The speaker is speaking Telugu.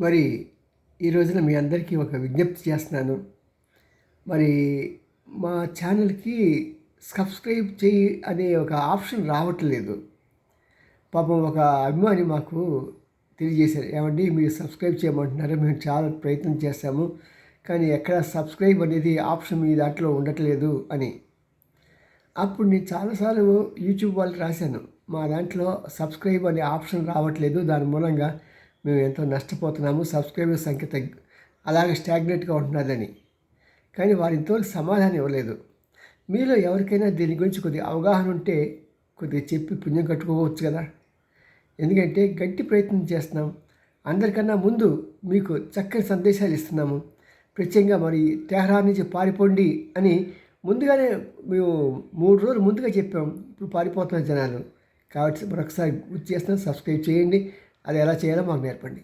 మరి ఈ రోజున మీ అందరికీ ఒక విజ్ఞప్తి చేస్తున్నాను. మరి మా ఛానల్కి సబ్స్క్రైబ్ చేయి అనే ఒక ఆప్షన్ రావట్లేదు. పాపం ఒక అభిమాని మాకు తెలియజేశారు. ఏమండి మీరు సబ్స్క్రైబ్ చేయమంటున్నారు? మేము చాలా ప్రయత్నం చేస్తాము కానీ ఎక్కడ సబ్స్క్రైబ్ అనేది ఆప్షన్ మీ దాంట్లో ఉండట్లేదు అని. అప్పుడు నేను చాలాసార్లు యూట్యూబ్ వాళ్ళకి రాశాను మా దాంట్లో సబ్స్క్రైబ్ అనే ఆప్షన్ రావట్లేదు. దాని మూలంగా మేము ఎంతో నష్టపోతున్నాము సబ్స్క్రైబర్ సంఖ్య తగ్గి అలాగే స్టాగ్నెట్గా ఉంటున్నదని. కానీ వారు ఇంతవరకు సమాధానం ఇవ్వలేదు. మీలో ఎవరికైనా దీని గురించి కొద్దిగా అవగాహన ఉంటే కొద్దిగా చెప్పి పుణ్యం కట్టుకోవచ్చు కదా. ఎందుకంటే గట్టి ప్రయత్నం చేస్తున్నాం. అందరికన్నా ముందు మీకు చక్కని సందేశాలు ఇస్తున్నాము. ప్రత్యేకంగా మరి తెహరాన్ నుంచి పారిపోండి అని ముందుగానే మేము మూడు రోజులు ముందుగా చెప్పాం. ఇప్పుడు పారిపోతున్న జనాలు. కాబట్టి మరొకసారి గుర్తు చేస్తున్నాం. సబ్స్క్రైబ్ చేయండి. అది ఎలా చేయాలో మాకు నేర్పండి.